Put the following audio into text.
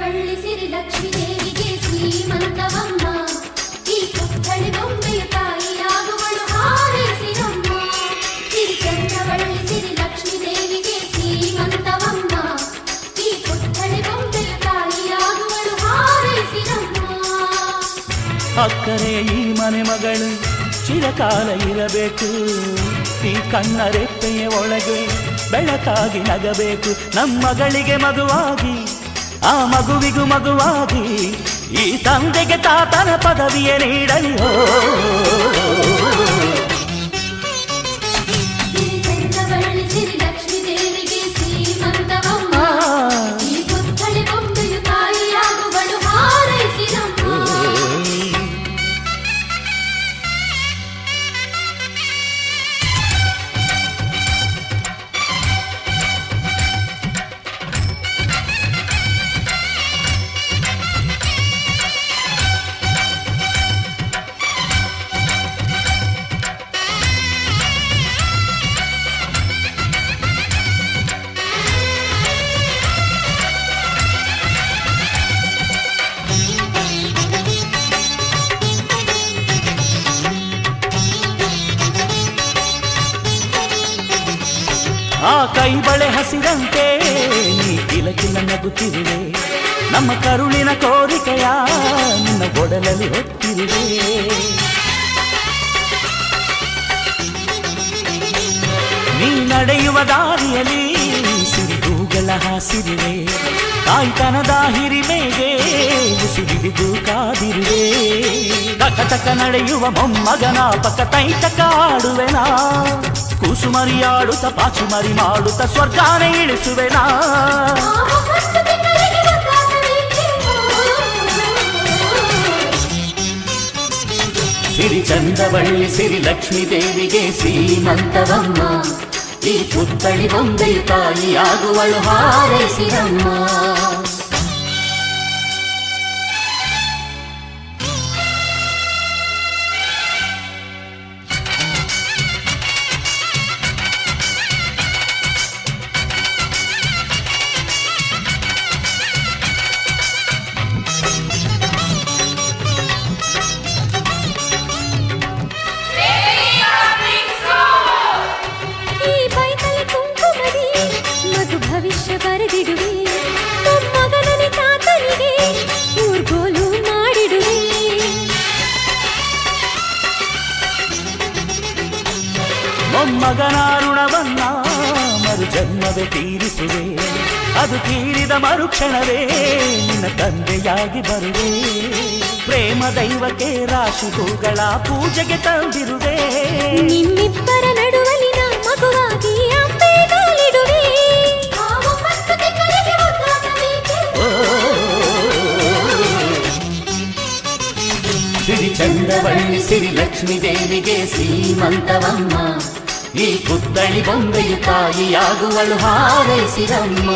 ವಳ್ಳಿ ದೇವಿಗೆ ಈ ಕೊತ್ತಳಿ ದೇವಿಗೆ ಈ ಅಕ್ಕರೆ, ಈ ಮನೆ ಮಗಳು ಚಿರಕಾಲ ಇರಬೇಕು. ಈ ಕಣ್ಣ ರೆಪ್ಪೆಯ ಒಳಗೆ ಬೆಳಕಾಗಿ ನಗಬೇಕು. ನಮ್ಮಗಳಿಗೆ ಮಗುವಾಗಿ ಆ ಮಗುವಿಗೂ ಮಗುವಾಗಿ ಈ ತಂದೆಗೆ ತಾತನ ಪದವಿಯ ನೀಡಲಿ ಆ ಕೈ ಬಳೆ ಹಸಿರಂತೆ, ನೀ ಕಿಲಕಿಲ ನಗುತ್ತಿರುವೆ. ನಮ್ಮ ಕರುಳಿನ ಕೋರಿಕೆಯ ನಿನ್ನ ಒಡಲಲ್ಲಿ ಹೊತ್ತಿರುವೆ. ನೀ ನಡೆಯುವ ದಾರಿಯಲ್ಲಿ ಸಿರಿಗೂಗಳ ಹಾಸಿರುವೆ. ತಾಯ್ತನದ ಹಿರಿಮೆಗೆ ಮುಸುಗಿದು ಕಾದಿರುವೆ ತಕ ತಕ ನಡೆಯುವ ಮೊಮ್ಮಗನ ಪಕ್ಕ ತೈತಕ ಆಡುವೆನಾ ಕೂಸು ಮರಿಯಾಡುತ್ತ ಪಾಚು ಮರಿ ಮಾಡುತ್ತ ಸ್ವರ್ಗಾನೆ ಇಳಿಸುವೆನಾ ಆವ ಹತ್ತು ತಿಂಗಳಿಗೆ ಗೊತ್ತಾಗಬೇಕೆ ಸಿರಿ ಚಂದವಳ್ಳಿ ಸಿರಿ ಲಕ್ಷ್ಮೀ ದೇವಿಗೆ ಸೀಮಂತವಮ್ಮ ಈ ಪುತ್ತಳಿ ಬೊಂಬೆ ತಾಯಿಯಾಗುವಳು ಹಾರೈಸಿರಮ್ಮ ಬರೆದಿಡುವೆ ಮೊಮ್ಮಗನನೆ ತಾತನಿಗೆ ಊರ್ಗೋಲು ಮಾಡಿಡುವೆ. ಮೊಮ್ಮಗನ ಋಣವನ್ನ ಮರು ಜನ್ಮವೇ ತೀರಿಸುವೆ. ಅದು ತೀರಿದ ಮರುಕ್ಷಣವೇ ನಿನ್ನ ತಂದೆಯಾಗಿ ಬರುವೆ. ಪ್ರೇಮ ದೈವಕ್ಕೆ ರಾಶಿ ಹೂಗಳ ಪೂಜೆಗೆ ತಂದಿರುವೆ. ನಿನ್ನಿಬ್ಬರ ನಡುವಲಿನ ಮಗುವಾಗಿ ಸಿರಿ ಚಂದವಳ್ಳಿ ಸಿರಿ ಲಕ್ಷ್ಮೀ ದೇವಿಗೆ ಸೀಮಂತವಮ್ಮ ಈ ಪುತ್ತಳಿ ಬೊಂಬೆಯು ತಾಯಿಯಾಗುವಳು ಹಾರೈಸಿರಮ್ಮ